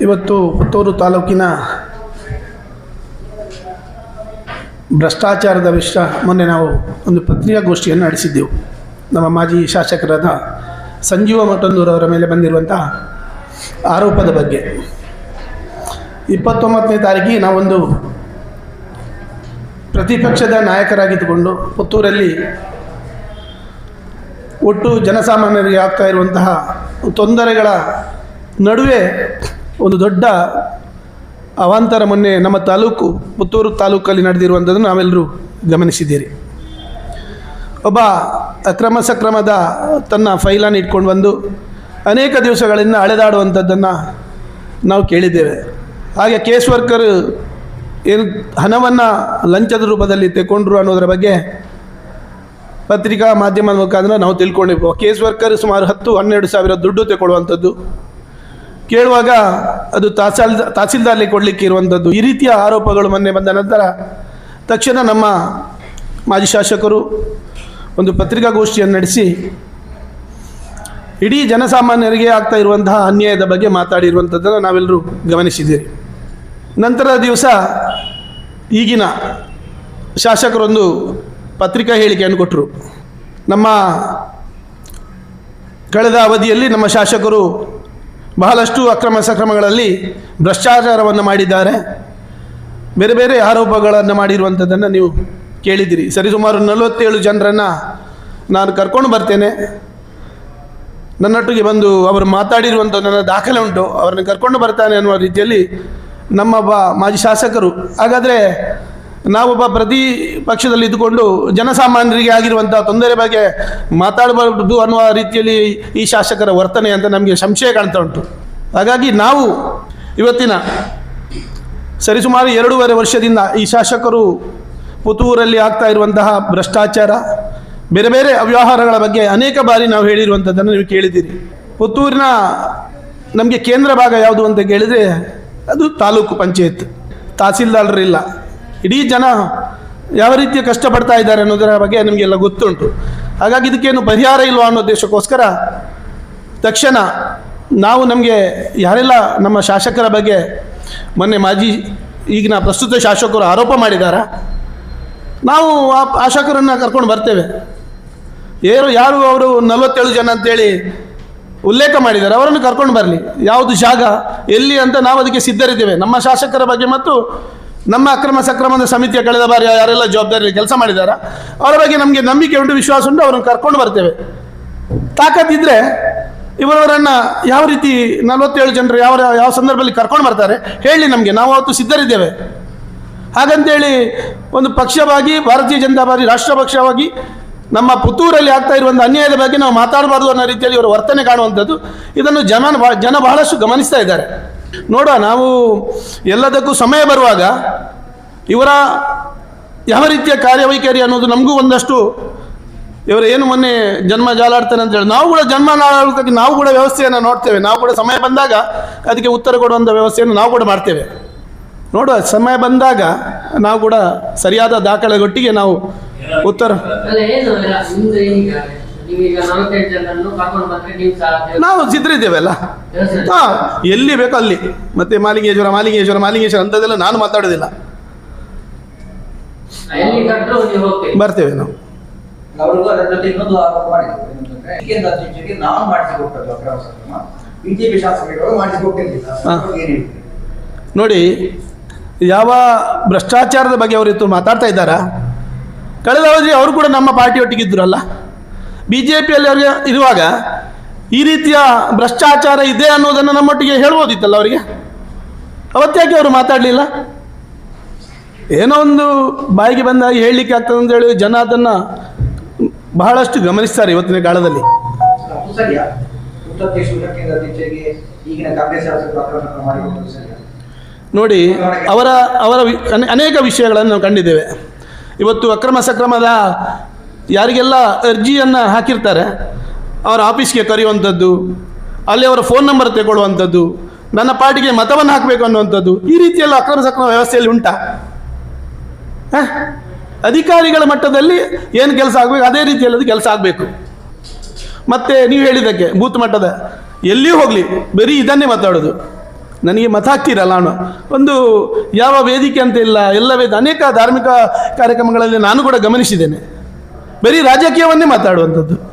ಇವತ್ತು ಪುತ್ತೂರು ತಾಲೂಕಿನ ಭ್ರಷ್ಟಾಚಾರದ ವಿಷಯ ಮೊನ್ನೆ ನಾವು ಒಂದು ಪತ್ರಿಕಾಗೋಷ್ಠಿಯನ್ನು ನಡೆಸಿದ್ದೆವು. ನಮ್ಮ ಮಾಜಿ ಶಾಸಕರಾದ ಸಂಜೀವ ಮಠಂದೂರವರ ಮೇಲೆ ಬಂದಿರುವಂಥ ಆರೋಪದ ಬಗ್ಗೆ. ಇಪ್ಪತ್ತೊಂಬತ್ತನೇ ತಾರೀಕಿಗೆ ನಾವೊಂದು ಪ್ರತಿಪಕ್ಷದ ನಾಯಕರಾಗಿದ್ದುಕೊಂಡು ಪುತ್ತೂರಲ್ಲಿ ಒಟ್ಟು ಜನಸಾಮಾನ್ಯರಿಗೆ ಆಗ್ತಾ ಇರುವಂತಹ ತೊಂದರೆಗಳ ನಡುವೆ ಒಂದು ದೊಡ್ಡ ಅವಾಂತರ ಮೊನ್ನೆ ನಮ್ಮ ತಾಲೂಕು, ಪುತ್ತೂರು ತಾಲೂಕಲ್ಲಿ ನಡೆದಿರುವಂಥದ್ದು ನಾವೆಲ್ಲರೂ ಗಮನಿಸಿದ್ದೀರಿ. ಒಬ್ಬ ಅಕ್ರಮ ಸಕ್ರಮದ ತನ್ನ ಫೈಲನ್ನು ಇಟ್ಕೊಂಡು ಬಂದು ಅನೇಕ ದಿವಸಗಳಿಂದ ಅಳೆದಾಡುವಂಥದ್ದನ್ನು ನಾವು ಕೇಳಿದ್ದೇವೆ. ಹಾಗೆ ಕೇಸ್ ವರ್ಕರ್ ಏನು ಹಣವನ್ನು ಲಂಚದ ರೂಪದಲ್ಲಿ ತೆಕೊಂಡ್ರು ಅನ್ನೋದರ ಬಗ್ಗೆ ಪತ್ರಿಕಾ ಮಾಧ್ಯಮದ ಮುಖಾಂತರ ನಾವು ತಿಳ್ಕೊಂಡಿರ್ಬೋದು. ಕೇಸ್ ವರ್ಕರ್ ಸುಮಾರು ಹತ್ತು, ಹನ್ನೆರಡು ಸಾವಿರ ದುಡ್ಡು ತಗೊಳ್ಳುವಂಥದ್ದು ಕೇಳುವಾಗ ಅದು ತಹಸೀಲ್ ತಹಸೀಲ್ದಾರ್ಲಿ ಕೊಡಲಿಕ್ಕೆ ಇರುವಂಥದ್ದು ಈ ರೀತಿಯ ಆರೋಪಗಳು ಮೊನ್ನೆ ಬಂದ ನಂತರ ತಕ್ಷಣ ನಮ್ಮ ಮಾಜಿ ಶಾಸಕರು ಒಂದು ಪತ್ರಿಕಾಗೋಷ್ಠಿಯನ್ನು ನಡೆಸಿ ಇಡೀ ಜನಸಾಮಾನ್ಯರಿಗೆ ಆಗ್ತಾ ಇರುವಂತಹ ಅನ್ಯಾಯದ ಬಗ್ಗೆ ಮಾತಾಡಿರುವಂಥದ್ದನ್ನು ನಾವೆಲ್ಲರೂ ಗಮನಿಸಿದ್ದೀರಿ ನಂತರದ ದಿವಸ ಈಗಿನ ಶಾಸಕರೊಂದು ಪತ್ರಿಕಾ ಹೇಳಿಕೆಯನ್ನು ಕೊಟ್ಟರು. ನಮ್ಮ ಕಳೆದ ಅವಧಿಯಲ್ಲಿ ನಮ್ಮ ಶಾಸಕರು ಬಹಳಷ್ಟು ಅಕ್ರಮ ಸಕ್ರಮಗಳಲ್ಲಿ ಭ್ರಷ್ಟಾಚಾರವನ್ನು ಮಾಡಿದ್ದಾರೆ. ಬೇರೆ ಬೇರೆ ಆರೋಪಗಳನ್ನು ಮಾಡಿರುವಂಥದ್ದನ್ನು ನೀವು ಕೇಳಿದಿರಿ ಸರಿಸುಮಾರು ನಲವತ್ತೇಳು ಜನರನ್ನು ನಾನು ಕರ್ಕೊಂಡು ಬರ್ತೇನೆ. ನನ್ನೊಟ್ಟಿಗೆ ಬಂದು ಅವರು ಮಾತಾಡಿರುವಂಥ ನನ್ನ ದಾಖಲೆ ಉಂಟು. ಅವರನ್ನು ಕರ್ಕೊಂಡು ಬರ್ತಾನೆ ಅನ್ನುವ ರೀತಿಯಲ್ಲಿ ನಮ್ಮ ಬಾ ಮಾಜಿ ಶಾಸಕರು. ಹಾಗಾದರೆ ನಾವೊಬ್ಬ ಪ್ರತಿ ಪಕ್ಷದಲ್ಲಿ ಇದ್ದುಕೊಂಡು ಜನಸಾಮಾನ್ಯರಿಗೆ ಆಗಿರುವಂಥ ತೊಂದರೆ ಬಗ್ಗೆ ಮಾತಾಡಬಾರದು ಅನ್ನುವ ರೀತಿಯಲ್ಲಿ ಈ ಶಾಸಕರ ವರ್ತನೆ ಅಂತ ನಮಗೆ ಸಂಶಯ ಕಾಣ್ತಾ ಉಂಟು. ಹಾಗಾಗಿ ನಾವು ಇವತ್ತಿನ ಸರಿಸುಮಾರು ಎರಡೂವರೆ ವರ್ಷದಿಂದ ಈ ಶಾಸಕರು ಪುತ್ತೂರಲ್ಲಿ ಆಗ್ತಾ ಇರುವಂತಹ ಭ್ರಷ್ಟಾಚಾರ, ಬೇರೆ ಬೇರೆ ಅವ್ಯವಹಾರಗಳ ಬಗ್ಗೆ ಅನೇಕ ಬಾರಿ ನಾವು ಹೇಳಿರುವಂಥದ್ದನ್ನು ನೀವು ಕೇಳಿದ್ದೀರಿ. ಪುತ್ತೂರಿನ ನಮಗೆ ಕೇಂದ್ರ ಭಾಗ ಯಾವುದು ಅಂತ ಕೇಳಿದರೆ ಅದು ತಾಲೂಕು ಪಂಚಾಯತ್. ತಹಸೀಲ್ದಾರರಿಲ್ಲ. ಇಡೀ ಜನ ಯಾವ ರೀತಿಯ ಕಷ್ಟಪಡ್ತಾ ಇದ್ದಾರೆ ಅನ್ನೋದರ ಬಗ್ಗೆ ನಿಮಗೆಲ್ಲ ಗೊತ್ತುಂಟು. ಹಾಗಾಗಿ ಇದಕ್ಕೇನು ಪರಿಹಾರ ಇಲ್ವಾ ಅನ್ನೋ ದೇಶಕ್ಕೋಸ್ಕರ ತಕ್ಷಣ ನಾವು ನಮಗೆ ಯಾರೆಲ್ಲ ನಮ್ಮ ಶಾಸಕರ ಬಗ್ಗೆ ಮೊನ್ನೆ ಮಾಜಿ ಈಗಿನ ಪ್ರಸ್ತುತ ಶಾಸಕರು ಆರೋಪ ಮಾಡಿದಾರ, ನಾವು ಆ ಶಾಸಕರನ್ನು ಕರ್ಕೊಂಡು ಬರ್ತೇವೆ. ಏನು ಯಾರು ಅವರು ನಲವತ್ತೇಳು ಜನ ಅಂತೇಳಿ ಉಲ್ಲೇಖ ಮಾಡಿದ್ದಾರೆ ಅವರನ್ನು ಕರ್ಕೊಂಡು ಬರಲಿ. ಯಾವುದು ಜಾಗ, ಎಲ್ಲಿ ಅಂತ ನಾವು ಅದಕ್ಕೆ ಸಿದ್ಧರಿದ್ದೇವೆ. ನಮ್ಮ ಶಾಸಕರ ಬಗ್ಗೆ ಮತ್ತು ನಮ್ಮ ಅಕ್ರಮ ಸಕ್ರಮದ ಸಮಿತಿಯ ಕಳೆದ ಬಾರಿ ಯಾರೆಲ್ಲ ಜವಾಬ್ದಾರಿ ಕೆಲಸ ಮಾಡಿದಾರ, ಅವರ ಬಗ್ಗೆ ನಮಗೆ ನಂಬಿಕೆ ಉಂಟು, ವಿಶ್ವಾಸ ಉಂಟು, ಅವರನ್ನು ಕರ್ಕೊಂಡು ಬರ್ತೇವೆ. ತಾಕತ್ತಿದ್ರೆ ಇವರವರನ್ನು ಯಾವ ರೀತಿ ನಲವತ್ತೇಳು ಜನರು ಯಾವ ಯಾವ ಸಂದರ್ಭದಲ್ಲಿ ಕರ್ಕೊಂಡು ಬರ್ತಾರೆ, ಹೇಳಿ ನಮಗೆ. ನಾವು ಅವತ್ತು ಸಿದ್ಧರಿದ್ದೇವೆ. ಹಾಗಂತೇಳಿ ಒಂದು ಪಕ್ಷವಾಗಿ, ಭಾರತೀಯ ಜನತಾ ಪಾರ್ಟಿ ರಾಷ್ಟ್ರ ಪಕ್ಷವಾಗಿ ನಮ್ಮ ಪುತ್ತೂರಲ್ಲಿ ಆಗ್ತಾ ಇರುವಂಥ ಅನ್ಯಾಯದ ಬಗ್ಗೆ ನಾವು ಮಾತಾಡಬಾರ್ದು ಅನ್ನೋ ರೀತಿಯಲ್ಲಿ ಇವರ ವರ್ತನೆ ಕಾಣುವಂಥದ್ದು. ಇದನ್ನು ಜನ ಜನ ಬಹಳಷ್ಟು ಗಮನಿಸ್ತಾ ಇದ್ದಾರೆ. ನೋಡುವ, ನಾವು ಎಲ್ಲದಕ್ಕೂ ಸಮಯ ಬರುವಾಗ ಇವರ ಯಾವ ರೀತಿಯ ಕಾರ್ಯವೈಖರಿ ಅನ್ನೋದು ನಮಗೂ ಒಂದಷ್ಟು ಇವರು ಏನು ಮೊನ್ನೆ ಜನ್ಮ ಜಾಲಾಡ್ತಾರೆ ಅಂತ ಹೇಳಿ, ನಾವು ಕೂಡ ಜನ್ಮ ಜಾಲಾಡೋದಕ್ಕೆ ನಾವು ಕೂಡ ವ್ಯವಸ್ಥೆಯನ್ನು ನೋಡ್ತೇವೆ. ನಾವು ಕೂಡ ಸಮಯ ಬಂದಾಗ ಅದಕ್ಕೆ ಉತ್ತರ ಕೊಡುವಂಥ ವ್ಯವಸ್ಥೆಯನ್ನು ನಾವು ಕೂಡ ಮಾಡ್ತೇವೆ. ನೋಡುವ, ಸಮಯ ಬಂದಾಗ ನಾವು ಕೂಡ ಸರಿಯಾದ ದಾಖಲೆಗೊಟ್ಟಿಗೆ ನಾವು ಉತ್ತರ ನೀವು ಸಿದ್ಧರಿದ್ದೇವೆಲ್ಲ ಹಾಂ ಎಲ್ಲಿ ಬೇಕೋ ಅಲ್ಲಿ. ಮತ್ತೆ ಮಾಲಿಂಗೇಶ್ವರ ಮಾಲಿಂಗೇಶ್ವರ ಮಾಲಿಂಗೇಶ್ವರ ಅಂತದೆಲ್ಲ ನಾನು ಮಾತಾಡೋದಿಲ್ಲ ಬರ್ತೇವೆ ನಾವು? ನೋಡಿ ಯಾವ ಭ್ರಷ್ಟಾಚಾರದ ಬಗ್ಗೆ ಅವರು ಇವತ್ತು ಮಾತಾಡ್ತಾ ಇದ್ದಾರಾ? ಕಳೆದ ಅವಧಿ ಅವರು ಕೂಡ ನಮ್ಮ ಪಾರ್ಟಿಯೊಟ್ಟಿಗೆ ಇದ್ರಲ್ಲ. ಬಿ ಜೆ ಪಿಯಲ್ಲಿ ಅವರಿಗೆ ಇರುವಾಗ ಈ ರೀತಿಯ ಭ್ರಷ್ಟಾಚಾರ ಇದೆ ಅನ್ನೋದನ್ನು ನಮ್ಮೊಟ್ಟಿಗೆ ಹೇಳ್ಬೋದಿತ್ತಲ್ಲ ಅವರಿಗೆ? ಅವತ್ತ್ಯಾಕೆ ಅವರು ಮಾತಾಡಲಿಲ್ಲ? ಏನೋ ಒಂದು ಬಾಯಿಗೆ ಬಂದಾಗ ಹೇಳಲಿಕ್ಕೆ ಆಗ್ತದೆ ಅಂತೇಳಿ ಜನ ಅದನ್ನು ಬಹಳಷ್ಟು ಗಮನಿಸ್ತಾರೆ ಇವತ್ತಿನ ಕಾಲದಲ್ಲಿ. ನೋಡಿ, ಅವರ ಅವರ ಅನೇಕ ವಿಷಯಗಳನ್ನು ನಾವು ಕಂಡಿದ್ದೇವೆ. ಇವತ್ತು ಅಕ್ರಮ ಸಕ್ರಮದ ಯಾರಿಗೆಲ್ಲ ಅರ್ಜಿಯನ್ನು ಹಾಕಿರ್ತಾರೆ, ಅವರ ಆಫೀಸ್ಗೆ ಕರೆಯುವಂಥದ್ದು, ಅಲ್ಲಿ ಅವರ ಫೋನ್ ನಂಬರ್ ತಗೊಳ್ಳುವಂಥದ್ದು, ನನ್ನ ಪಾರ್ಟಿಗೆ ಮತವನ್ನು ಹಾಕಬೇಕು ಅನ್ನುವಂಥದ್ದು, ಈ ರೀತಿಯೆಲ್ಲ ಅಕ್ರಮ ಸಕ್ರಮ ವ್ಯವಸ್ಥೆಯಲ್ಲಿ ಉಂಟಾ? ಅಧಿಕಾರಿಗಳ ಮಟ್ಟದಲ್ಲಿ ಏನು ಕೆಲಸ ಆಗಬೇಕು, ಅದೇ ರೀತಿಯಲ್ಲಿ ಅದು ಕೆಲಸ ಆಗಬೇಕು. ಮತ್ತೆ ನೀವು ಹೇಳಿದ್ದಕ್ಕೆ, ಬೂತ್ ಮಟ್ಟದ, ಎಲ್ಲಿಯೂ ಹೋಗಲಿ, ಬರೀ ಇದನ್ನೇ ಮಾತಾಡೋದು. ನನಗೆ ಮತ ಹಾಕ್ತೀರಲ್ಲ ನಾನು. ಒಂದು ಯಾವ ವೇದಿಕೆ ಅಂತ ಇಲ್ಲ, ಎಲ್ಲ ವೇದ ಅನೇಕ ಧಾರ್ಮಿಕ ಕಾರ್ಯಕ್ರಮಗಳಲ್ಲಿ ನಾನು ಕೂಡ ಗಮನಿಸಿದ್ದೇನೆ. ಬರೀ ರಾಜಕೀಯವನ್ನೇ ಮಾತಾಡುವಂಥದ್ದು.